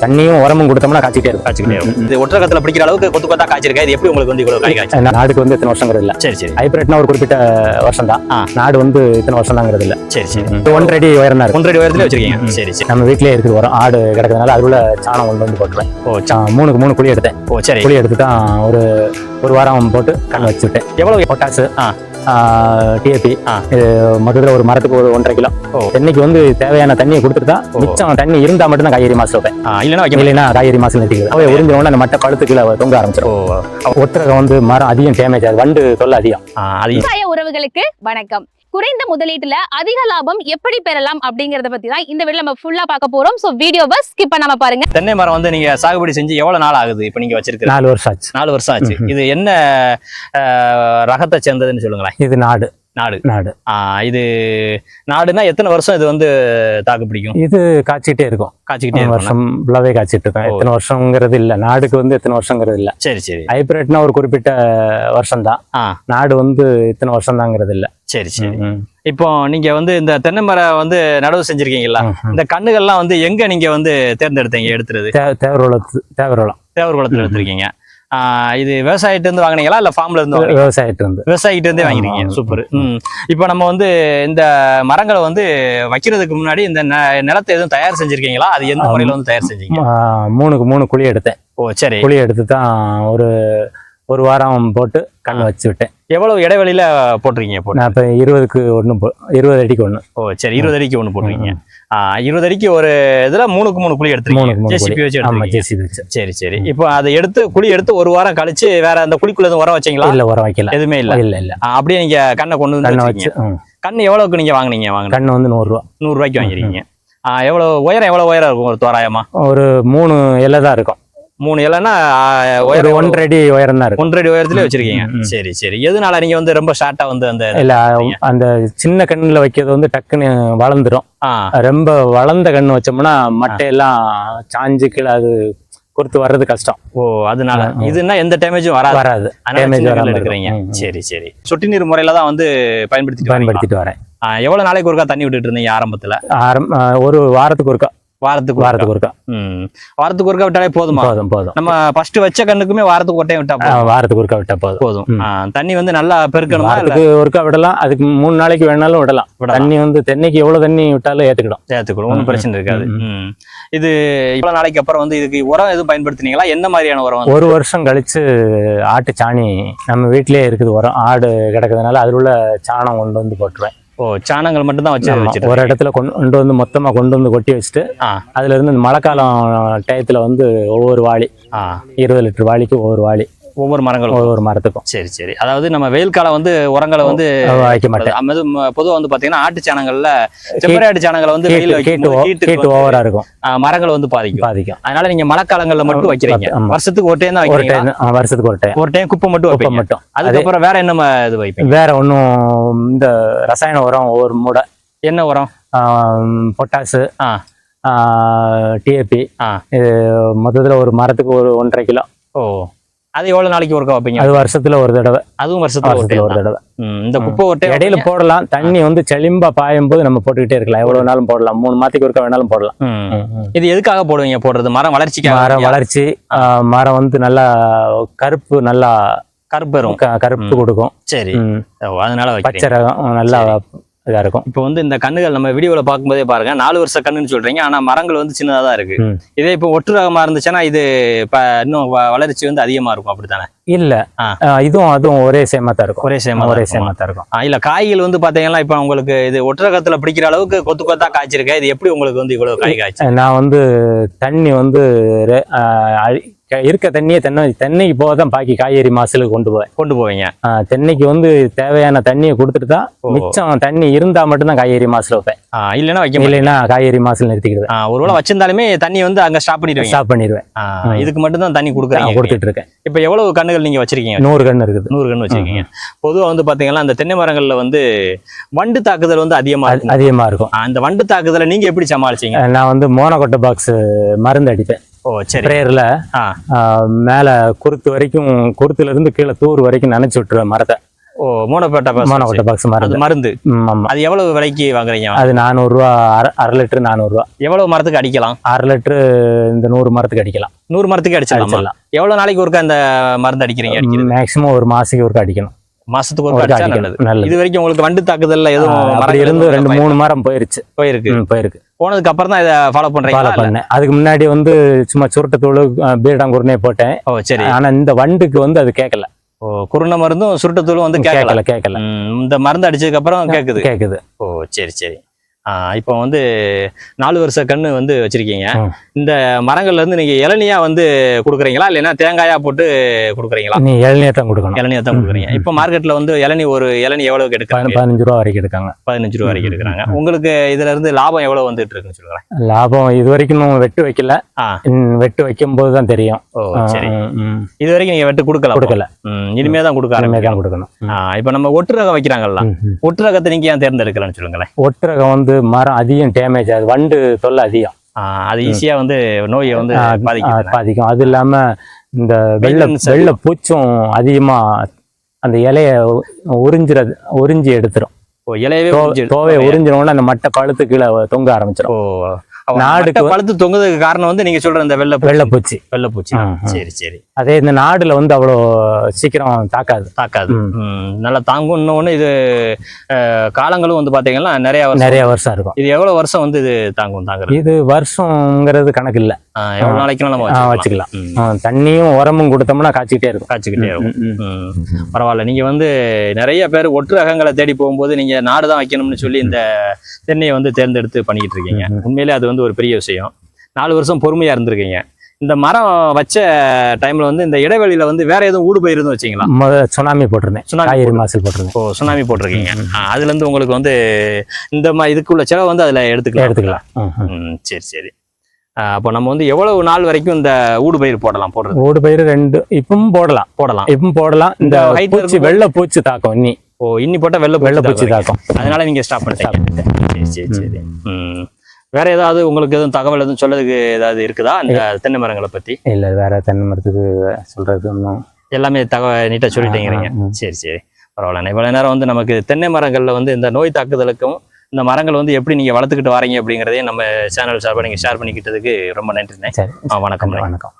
தண்ணியும் உரமும் கொடுத்தோம்னா காய்ச்சிட்டே இருக்கும். காய்ச்சிக்கிட்டே இருக்கும். இது ஒற்றை பிடிக்கிற அளவுக்கு கொத்து கொத்தா காய்ச்சிருக்கா? இது எப்படி உங்களுக்கு வந்து இவ்வளவு காய் காய்ச்சி? நாடுக்கு வந்து இத்தனை வருஷங்கிறது இல்ல. சரி சரி. ஹைபிரிட்னா ஒரு குறிப்பிட்ட வருஷம் தான் ஆ. நாடு வந்து இத்தனை வருஷம் தாங்கிறது இல்ல. சரி சரி. ஒன்றரை அடி உயரம் தான் ஒன்றரை உயரத்துல வச்சிருக்கீங்க. சரி சரி. நம்ம வீட்லயே இருக்குது உரம். ஆடு கிடக்கிறதுனால அதுல சாணம் கொண்டு வந்து போட்டுருவேன். ஓ சா- மூணுக்கு மூணு குழி எடுத்தேன். ஓ சரி. குழி எடுத்து தான் ஒரு ஒரு வாரம் போட்டு கண் வச்சு விட்டேன் எவ்வளவு? பொட்டாசு ஆ. டிஏபி ஆ. இது மொத்தத்தில் ஒரு மரத்துக்கு ஒரு ஒன்றரை கிலோ. ஓ. தென்னைக்கு வந்து தேவையான தண்ணியை கொடுத்துட்டு. மிச்சம் தண்ணி இருந்தா மட்டும் தான் காய்கறி மாசம் வைப்பேன். ஆ, இல்லைன்னா வைக்க இல்லைன்னா காய்கறி மாசம் நிறுத்திக்கிறது. அவை உறிஞ்ச உடனே அந்த மட்டை பழுத்து கீழே தொங்க ஆரம்பிச்சிடும். ஓ. ஒட்டுறகம் வந்து மரம் அதிகம் டேமேஜ் ஆகுது. வண்டு தொல்லை அதிகம். ஆ, அது விவசாய உறவுகளுக்கு வணக்கம். குறைந்த முதலீட்டுல அதிக லாபம் எப்படி பெறலாம் அப்படிங்கறத பத்தி தான் இந்த வீடியோ நம்ம ஃபுல்லா பார்க்க போறோம். சோ வீடியோவை ஸ்கிப் பண்ணாம பாருங்க. தென்னை மரம் வந்து நீங்க சாகுபடி செஞ்சு எவ்வளவு நாள் ஆகுது இப்ப நீங்க வச்சிருக்கிற நாலு வருஷம் ஆச்சு. நாலு வருஷம் ஆச்சு. இது என்ன ரகத்தை சேர்ந்ததுன்னு சொல்லுங்களேன். இது நாடு. நாடு. நாடு. ஆ, இது நாடுனா எத்தனை வருஷம் இது வந்து தாக்கு பிடிக்கும்? இது காய்ச்சிட்டே இருக்கும். காய்ச்சிக்கிட்டே இருக்கும் வருஷம் ஃபுல்லாவே காய்ச்சிட்டு இருக்கோம். எத்தனை வருஷங்கிறது இல்ல. நாடுக்கு வந்து எத்தனை வருஷங்கிறது இல்ல. சரி சரி. ஹைபிரிட்னா ஒரு குறிப்பிட்ட வருஷம் தான். நாடு வந்து இத்தனை வருஷம் தாங்கிறது இல்ல. சரி சரி. இப்போ நீங்க வந்து இந்த தென்னை மரம் வந்து நடவு செஞ்சிருக்கீங்களா. இந்த கண்ணுகள்லாம் வந்து எங்க நீங்க வந்து தேர்ந்தெடுத்தீங்க எடுத்துறது? தேவரோளத்து தேவரோளம் தேவர் குளத்துல ம். எடுத்திருக்கீங்க. இது விவசாயிட்ட இருந்து வாங்குனீங்களா இல்ல ஃபார்ம்ல இருந்து? விவசாயிட்டு இருந்து. விவசாயிகிட்ட இருந்தே வாங்கிருக்கீங்க. சூப்பர். இப்போ நம்ம வந்து இந்த மரங்களை வந்து வைக்கிறதுக்கு முன்னாடி இந்த நிலத்தை எதுவும் தயார் செஞ்சிருக்கீங்களா? அது எந்த. முறையில வந்து தயார் செஞ்சீங்க? மூணுக்கு மூணு குழி எடுத்தேன். ஓ சரி. குழி எடுத்து தான் ஒரு ஒரு வாரம் போட்டு கண் வச்சு விட்டேன். எவ்வளவு இடைவெளியில போட்டிருக்கீங்க போட்டு நான் இப்போ இருபதுக்கு ஒன்று இருபது அடிக்கு ஒன்று ஓ சரி இருபது அடிக்கு ஒண்ணு போட்டிருக்கீங்க. ஆ, இருபது அடிக்கு ஒரு இதுல மூணுக்கு மூணு குழி எடுத்துருக்கீங்க. ஜேசிபி வச்சு ஜேசிபி வச்சு. சரி சரி. இப்போ அதை எடுத்து குழி எடுத்து ஒரு வாரம் கழிச்சு வேற அந்த குழிக்குள்ள எதுவும் உரம் வச்சீங்களா? இல்ல உரம் வைக்கல. எதுவுமே இல்ல. இல்ல இல்ல. அப்படியே நீங்க கண்ணை கொண்டு வந்து கண்ணை வச்சு. கண்ணு எவ்வளவுக்கு நீங்க வாங்குனீங்க? வாங்கின கண்ணு வந்து நூறுரூவா நூறு ரூபாய்க்கு வாங்கிருக்கீங்க. ஆ, எவ்வளவு உயரம் எவ்வளவு உயரம் இருக்கும்? ஒரு தோராயமா ஒரு மூணு இலை தான் இருக்கும். மூணு இலைன்னா ஒரு? ஒன்றரை அடி உயரம் தான் ஒன்றரை உயரத்துல வச்சிருக்கீங்க. சரி சரி. எதனால நீங்க வந்து ரொம்ப ஷார்ட்டா வந்து அந்த இல்ல அந்த சின்ன கண்ணுல வைக்கிறது வந்து டக்குன்னு வளர்ந்துரும். ஆ. ரொம்ப வளர்ந்த கண்ணு வச்சோம்னா மட்டையெல்லாம் சாஞ்சு கீழே அது கொடுத்து வர்றது கஷ்டம். ஓ அதனால. இதுன்னா எந்த டேமேஜும் வராது. வராது. அதனால damage சின்ன வராம கல்லுல இருக்கும். எடுக்கிறீங்க ம், ம். சரி சரி. சொட்டு நீர் முறையில தான் வந்து பயன்படுத்திட்டு வரீங்களா? பயன்படுத்திட்டு வரேன். எவ்வளவு நாளைக்கு ஒருக்கா தண்ணி விட்டுட்டு இருந்தீங்க ஆரம்பத்துல? ஆரம் ஆ, ஒரு வாரத்துக்கு ஒருக்கா. வாரத்துக்கு வாரத்துக்கு ஒருக்கா. வாரத்துக்கு ஒருக்கா விட்டாலே போதுமா? போதும் போதும். நம்ம ஃபர்ஸ்ட் வச்ச கண்ணுக்குமே வாரத்துக்கு ஒட்டையும் விட்டா. வாரத்துக்கு ஒருக்கா விட்டா போதும். போதும். தண்ணி வந்து நல்லா பெருக்கணுமா வாரத்துக்கு ஒருக்கா விடலாம். அதுக்கு மூணு நாளைக்கு வேணாலும் விடலாம். தண்ணி வந்து தென்னைக்கு எவ்வளவு தண்ணி விட்டாலும் ஏத்துக்கிடும். சேர்த்துக்கணும் ஒன்றும் பிரச்சனை இருக்காது. இது இவ்வளவு நாளைக்கு அப்புறம் வந்து இதுக்கு உரம் எதுவும் பயன்படுத்துனீங்களா? என்ன மாதிரியான உரம்? ஒரு வருஷம் கழிச்சு ஆட்டு சாணி நம்ம வீட்டிலேயே இருக்குது உரம். ஆடு கிடக்கிறதுனால அதில் உள்ள சாணம் கொண்டு வந்து போட்டுருவேன். ஓ சாணங்கள் மட்டும் தான் வச்சு. ஒரு இடத்துல கொண்டு கொண்டு வந்து மொத்தமா கொண்டு வந்து கொட்டி வச்சுட்டு ஆ. அதுல இருந்து இந்த மழைக்காலம் டயத்துல வந்து ஒவ்வொரு வாளி இருபது லிட்டர் வாளிக்கு ஒவ்வொரு வாளி ஒவ்வொரு மரங்களும் ஒவ்வொரு மரத்துக்கும். சரி சரி. அதாவது நம்ம வெயில் காலம் வந்து உரங்களை வந்து வைக்க மாட்டேன். அது பொதுவாக வந்து பாத்தீங்கன்னா ஆட்டு சாணங்கள்ல ஆட்டு சாணங்களை வந்து வெயில ஹீட்டுக்கு ஓவரா இருக்கும். மரங்களை வந்து பாதிக்கும். பாதிக்கும். அதனால நீங்க மழைக்காலங்கள்ல மட்டும் வைக்கிறீங்க. வருஷத்துக்கு ஒரு டைம் தான் டைம் வருஷத்துக்கு ஒரு டைம். ஒரு டைம் குப்பை மட்டும் குப்பை மட்டும். அதுக்கப்புறம் வேற என்ன இது வைப்பீங்க? வேற ஒன்றும் இந்த ரசாயன உரம் ஒவ்வொரு மூடை. என்ன உரம்? பொட்டாசு ஆ. டிஏபி. இது மொத்தத்துல ஒரு மரத்துக்கு ஒரு ஒன்றரை கிலோ. ஓ. அது எவ்வளவு நாளைக்கு ஒருக்கா வைப்பீங்க? அது வருஷத்துல ஒரு தடவை. அதுவும் வருஷத்துல ஒரு. தடவை. இந்த குப்பை ஒரு இடையில. போடலாம். தண்ணி வந்து செளிம்பா பாயும் போது நம்ம போட்டுக்கிட்டே இருக்கலாம். எவ்வளவு நாளும் போடலாம். மூணு மாத்திக்கு ஒருக்கா வேணாலும் போடலாம். இது எதுக்காக போடுவீங்க? போடுறது மரம் வளர்ச்சிக்காக மரம் வளர்ச்சி மரம் வந்து நல்லா கருப்பு நல்லா கருப்பு கருப்பு கொடுக்கும். சரி. அதனால பச்சை ரகம் நல்லா இதா இருக்கும். இப்போ வந்து இந்த கண்ணுகள் நம்ம வீடியோல பார்க்கும்போதே பாருங்க நாலு வருஷ கண்ணுன்னு சொல்றீங்க. ஆனா மரங்கள் வந்து சின்னதா தான் இருக்கு. இதே இப்போ ஒட்டு ரகமா இருந்துச்சுன்னா இது இன்னும் வளர்ச்சி வந்து அதிகமா இருக்கும் அப்படித்தானே? இல்ல. இதுவும் அதுவும் ஒரே சேமா தான் இருக்கும். ஒரே சேமா ஒரே சேமா தான் இருக்கும். இல்ல காய்கள் வந்து பாத்தீங்கன்னா இப்ப உங்களுக்கு இது ஒட்டுரகத்துல பிடிக்கிற அளவுக்கு கொத்து கொத்தா காய்ச்சிருக்க. இது எப்படி உங்களுக்கு வந்து இவ்வளவு காய் காய்ச்சி? நான் வந்து தண்ணி வந்து இருக்க தண்ணியை தென்னை தென்னைக்கு போக தான் பாக்கி காய்கறி மாசலுக்கு கொண்டு போவேன். கொண்டு போவீங்க. தென்னைக்கு வந்து தேவையான தண்ணியை கொடுத்துட்டு தான். மிச்சம் தண்ணி இருந்தா மட்டும் தான் காய்கறி மாசல் வைப்பேன். இல்லைன்னா வைக்க இல்லைன்னா காய்கறி மாசல் நிறுத்திக்கிறது. ஆ, ஒருவேளை வச்சிருந்தாலுமே தண்ணி வந்து அங்க ஸ்டாப் பண்ணிடுவீங்க. ஸ்டாப் பண்ணிடுவேன். இதுக்கு மட்டும் தான் தண்ணி நான் கொடுக்குறீங்க. கொடுத்துட்டு இருக்கேன் இப்ப எவ்வளவு கண்ணுகள் நீங்க வச்சிருக்கீங்க? நூறு கன்று இருக்குது. நூறு கன்று வச்சிருக்கீங்க. பொதுவா வந்து பாத்தீங்கன்னா அந்த தென்னை மரங்கள்ல வந்து வண்டு தாக்குதல் வந்து அதிகமா அது- இருக்கும். அதிகமா இருக்கும். ஆ, அந்த வண்டு தாக்குதலை நீங்க எப்படி சமாளிச்சீங்க? நான் வந்து மோனோகொட்டை பாக்ஸ் மருந்து அடிப்பேன். ஓ சரி. ஸ்ப்ரேயர்ல ஆ. மேல குருத்து வரைக்கும் குருத்துல இருந்து கீழே தூர் வரைக்கும் நனைச்சு விட்டுருவேன் மரத்தை. ஓ மூணப்பேட்டை மோனோகொட்டை பாக்ஸ் மருந்து மருந்து. ம், ஆமா. அது எவ்வளவு விலைக்கு வாங்குறீங்க? அது நானூறுரூவா அரை அரை லிட்டரு நானூறுரூவா எவ்வளவு மரத்துக்கு அடிக்கலாம்? அரை லிட்டரு இந்த நூறு மரத்துக்கு அடிக்கலாம். நூறு மரத்துக்கு அடிச்சிடலாமா? எவ்வளவு நாளைக்கு ஒருக்கா இந்த மருந்து அடிக்கிறீங்க? மேக்ஸிமம் ஒரு மாசத்துக்கு ஒருக்கா அடிக்கணும். மாசத்துக்கு ஒருக்கா அடிச்சா நல்லது. இது வரைக்கும் உங்களுக்கு வண்டு தாக்குதல்ல எதுவும் அப்படி இருந்து ரெண்டு மூணு மரம் போயிருச்சு. போயிருக்கு. போயிருக்கு. போனதுக்கு அப்புறம் தான் இதை ஃபாலோ ஃபாலோ பண்றீங்களா? இல்ல? பண்ணேன். அதுக்கு முன்னாடி வந்து சும்மா சுருட்டத்தூள் பீடாங்குருனே போட்டேன். ஓ சரி. ஆனா இந்த வண்டுக்கு வந்து அது கேட்கல ஓ குருணை மருந்தும் சுருட்டத்தூளும் வந்து கேட்கல கேட்கல இந்த மருந்து அடிச்சதுக்கு அப்புறம் கேக்குது. கேக்குது. ஓ சரி சரி. இப்போ வந்து நாலு வருஷ கண்ணு வந்து வச்சிருக்கீங்க. இந்த மரங்கள்ல இருந்து நீங்க இளநியா வந்து கொடுக்குறீங்களா? இல்லைன்னா தேங்காயா போட்டு கொடுக்குறீங்களா? நீ இளநீர் தான் கொடுக்கணும். இளநியா தான் கொடுக்குறீங்க. இப்போ மார்க்கெட்ல வந்து இளநி ஒரு இளநி எவ்வளவுக்கு எடுக்கிறாங்க பதினஞ்சு ரூபா வரைக்கும் எடுக்காங்க. பதினஞ்சு ரூபா வரைக்கும் எடுக்கிறாங்க. உங்களுக்கு இதுல இருந்து லாபம் எவ்வளவு வந்துட்டு இருக்குன்னு சொல்லுங்க லாபம் இது வரைக்கும் வெட்டு வைக்கல. வெட்டு வைக்கும் போது தான் தெரியும். ஓ சரி. இது வரைக்கும் நீங்க வெட்டு கொடுக்கல? கொடுக்கல. இனிமே தான் கொடுக்க இனிமே தான் கொடுக்கணும். இப்போ நம்ம ஒட்டு ரகம் வைக்கிறாங்கல்ல. ம், ம். ஒட்டு ரகத்தை நீங்க ஏன் தேர்ந்தெடுக்கலன்னு சொல்லுங்களேன். ஒட்டு ரகம் வந்து மரம் அதிகம் டேமேஜ் ஆகுது. வண்டு தொல்லை அதிகம். அது ஈஸியா வந்து நோயை வந்து ஆ, பாதிக்குது. பாதிக்கும். அது இல்லாம இந்த வெள்ளை. வெள்ளை பூச்சும் அதிகமா அந்த இலைய உறிஞ்சிறது உறிஞ்சி எடுத்துரும். இலையவே தோ- உறிஞ்சிடுது. தோவையை உறிஞ்சினோட அந்த மட்டை பழுத்து கீழே தொங்க ஆரம்பிச்சிடும் ஓ நாடுக்கு பழுத்து தொங்குறதுக்கு காரணம் வந்து நீங்க சொல்ற இந்த வெள்ளை வெள்ளை பூச்சி வெள்ளைப்பூச்சி. ஆ. சரி சரி. அதே இந்த நாடுல வந்து அவ்வளோ சீக்கிரம் தாக்காது. தாக்காது. நல்லா தாங்கும். இன்னொன்னு இது காலங்களும் வந்து பாத்தீங்கன்னா நிறைய வருஷம் நிறைய வருஷம் இருக்கும். இது எவ்வளவு வருஷம் வந்து இது தாங்கும் தாங்குறது? இது வருஷங்கிறது கணக்கு இல்ல. எவ்வளவு நாளைக்கு நம்ம வச்சுக்கலாம். தண்ணியும் உரமும் கொடுத்தோம்னா காய்ச்சிக்கிட்டே இருக்கும். காய்ச்சிக்கிட்டே இருக்கும். பரவாயில்ல. நீங்க வந்து நிறைய பேர் ஒட்டு ரகங்களை தேடி போகும்போது நீங்க நாடு தான் வைக்கணும்னு சொல்லி இந்த தென்னையை வந்து தேர்ந்தெடுத்து பண்ணிக்கிட்டு இருக்கீங்க. உண்மையிலே அது வந்து ஒரு பெரிய விஷயம். நாலு வருஷம் பொறுமையா இருந்திருக்கீங்க. இந்த மரம் வச்ச டைம்ல வந்து இந்த இடைவெளியில வந்து வேற எதுவும் ஊடு பயிர் எதுவும் வச்சீங்களா சுனாமி போட்டிருந்தேன். சுனாமி மாசல் போட்டிருந்தேன். ஓ சுனாமி போட்டிருக்கீங்க. அதுல இருந்து உங்களுக்கு வந்து இந்த மா இதுக்குள்ள செலவு வந்து அதுல எடுத்துக்கலாம். எடுத்துக்கலாம். சரி சரி. அப்போ நம்ம வந்து எவ்வளவு நாள் வரைக்கும் இந்த ஊடு பயிர் போடலாம் போடுறது? ஓடு பயிர் ரெண்டு இப்பவும் போடலாம். போடலாம். இப்பவும் போடலாம். இந்த பூச்சி வெள்ளை பூச்சி தாக்கும் இன்னி ஓ இன்னி போட்டா வெள்ளை வெள்ளை பூச்சி தாக்கும். அதனால நீங்க ஸ்டாப் சரி சரி சரி. ம். வேற ஏதாவது உங்களுக்கு எதுவும் தகவல் எதுவும் சொல்லதுக்கு ஏதாவது இருக்குதா? இந்த தென்னை மரங்களை பத்தி? இல்ல வேற தென்னை மரத்துக்கு சொல்றது ஒன்றும் எல்லாமே தகவல் நீட்டா சொல்லிட்டீங்கிறீங்க. சரி சரி. பரவாயில்ல இவ்வளவு நேரம் வந்து நமக்கு தென்னை மரங்கள்ல வந்து இந்த நோய் தாக்குதலுக்கும் இந்த மரங்கள் வந்து எப்படி நீங்க வளர்த்துக்கிட்டு வரீங்க அப்படிங்கிறதையும் நம்ம சேனல் சார்பாக நீங்க ஷேர் பண்ணிக்கிட்டதுக்கு ரொம்ப நன்றிண்ணே. வணக்கம் வணக்கம்.